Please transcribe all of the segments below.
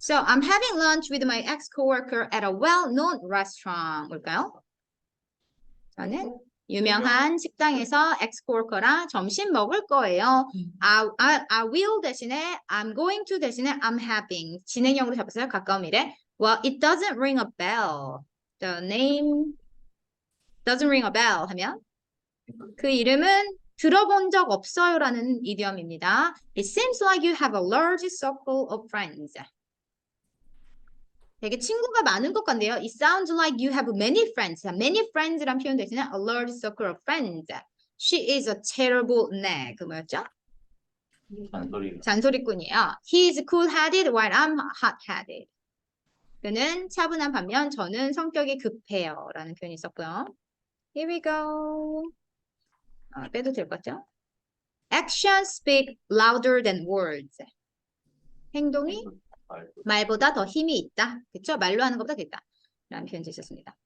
So I'm having lunch with my ex-coworker at a well-known restaurant. 뭘까요? 저는 유명한 식당에서 ex-coworker랑 점심 먹을 거예요. I, I, I will 대신에 I'm going to 대신에 I'm having 진행형으로 잡았어요. 가까운 미래. Well, it doesn't ring a bell. The name doesn't ring a bell 하면 그 이름은 들어본 적 없어요라는 이디엄입니다. It seems like you have a large circle of friends. 되게 친구가 많은 것 같네요. It sounds like you have many friends. 자, many friends란 표현 대신에 a large circle of friends. She is a terrible nag. 그 뭐였죠? 잔소리. 잔소리꾼이에요. He is cool-headed while I'm hot-headed. 그는 차분한 반면 저는 성격이 급해요. 라는 표현이 있었고요. Here we go. 아, 빼도 될 것 같죠? Actions speak louder than words. 행동이 말보다 더 힘이 있다. 그쵸? 말로 하는 것보다 됐다. 라는 표현이 있었습니다.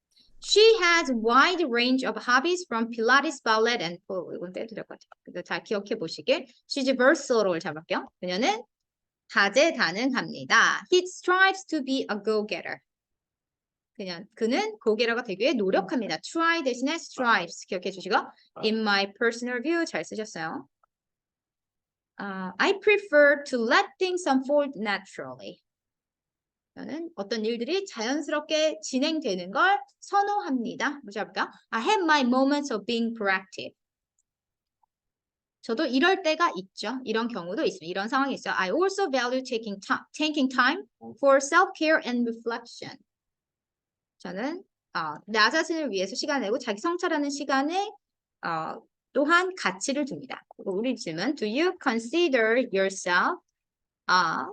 She has wide range of hobbies from Pilates, ballet, and pole. 이건 될것 같아요. 그래서 잘 기억해 보시길. She's versatile 잡을게요. 그녀는 다재다능합니다. He strives to be a go-getter. 그냥 그는 고게러가 되기 위해 노력합니다. try 대신에 strives 기억해 주시고 in my personal view 잘 쓰셨어요. 아, I prefer to let things unfold naturally. 저는 어떤 일들이 자연스럽게 진행되는 걸 선호합니다. 뭐지 할까? I have my moments of being proactive. 저도 이럴 때가 있죠. 이런 경우도 있습니다. 이런 상황이 있어요. I also value taking time, taking time for self-care and reflection. 저는 어, 나 자신을 위해서 시간 내고 자기 성찰하는 시간에 어, 또한 가치를 둡니다. 우리 질문, do you consider yourself a,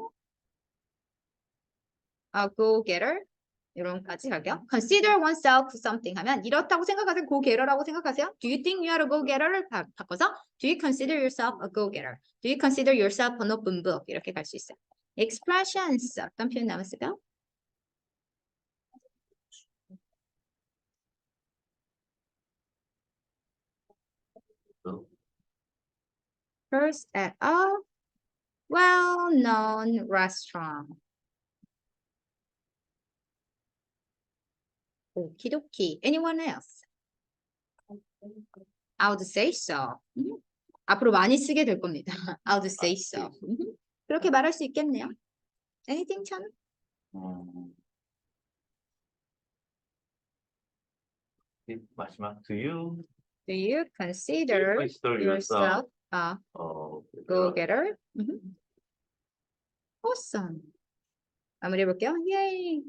a go-getter? 이런까지 갈게요. Consider oneself something 하면 이렇다고 생각하세요? go-getter라고 생각하세요? Do you think you are a go-getter를 바, 바꿔서 Do you consider yourself a go-getter? Do you consider yourself an open book? 이렇게 갈 수 있어요. Expressions 어떤 표현 남았을까요? First at a well-known restaurant. Okie dokie. Anyone else? I would say so. 음. 앞으로 많이 쓰게 될 겁니다. I would say so. 음. 그렇게 말할 수 있겠네요. Anything, 찬? 음. 이 마지막 do you Do you consider consider yourself a 어 go-getter? 음. Awesome. 마무리해 볼게요. Yay.